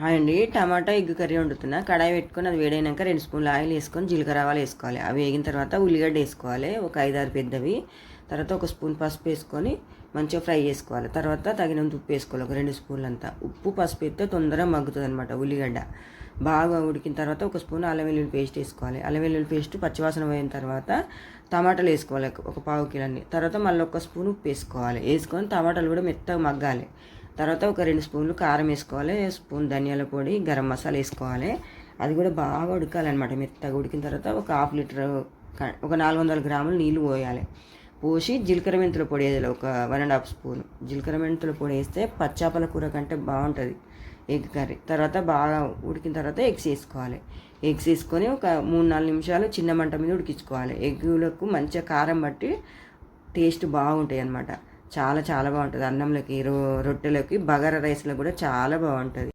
Hi అండి. Tomato egg curry వండుతున్నా. కడాయి పెట్టుకొని అది వేడైనాక రెండు స్పూన్లు ఆయిల్ వేసుకొని జీలకర్ర ఆవాలు వేసుకోవాలి. అవి వేగిన తర్వాత ఉల్లిగడ్డ వేసుకోవాలి. ఒక ఐదారు పెద్దవి. తర్వాత ఒక స్పూన్ పసుపు వేసుకొని మంచిగా ఫ్రై చేసుకోవాలి. తర్వాత తగినంత ఉప్పు వేసుకోవాలి. ఒక రెండు స్పూన్లు అంతా ఉప్పు పసుపు వేస్తే తొందరగా మగ్గుతుంది అనమాట ఉల్లిగడ్డ. బాగా ఉడికిన తర్వాత ఒక స్పూన్ అల్లం వెల్లుల్లి పేస్ట్ వేసుకోవాలి. అల్లం వెల్లుల్లి పేస్ట్ పచ్చివాసన పోయిన తర్వాత టమాటాలు వేసుకోవాలి. ఒక పావు కిలోని. తర్వాత మళ్ళీ ఒక స్పూన్ ఉప్పు వేసుకోవాలి. వేసుకొని టమాటాలు కూడా మెత్తగా మగ్గాలి. తర్వాత ఒక రెండు స్పూన్లు కారం వేసుకోవాలి స్పూన్ ధనియాల పొడి గరం మసాలా వేసుకోవాలి. అది కూడా బాగా ఉడకాలన్నమాట మెత్తగా ఉడికిన తర్వాత ఒక హాఫ్ లీటర్ ఒక నాలుగు వందల గ్రాములు నీళ్ళు పోయాలి. పోసి జీలకర్ర మెంతుల పొడి వేయాలి ఒక వన్ అండ్ హాఫ్ స్పూన్. జీలకర్ర మెంతుల పొడి వేస్తే పచ్చాపల కూర కంటే బాగుంటుంది ఎగ్ కర్రీ. తర్వాత బాగా ఉడికిన తర్వాత ఎగ్స్ వేసుకోవాలి. ఎగ్స్ వేసుకొని ఒక మూడు నాలుగు నిమిషాలు చిన్న మంట మీద ఉడికించుకోవాలి. ఎగ్గులకు మంచిగా కారం బట్టి టేస్ట్ బాగుంటాయి అన్నమాట చాలా చాలా బాగుంటుంది. అన్నంలోకి రో రొట్టెలోకి బగారా రైస్లో కూడా చాలా బాగుంటుంది.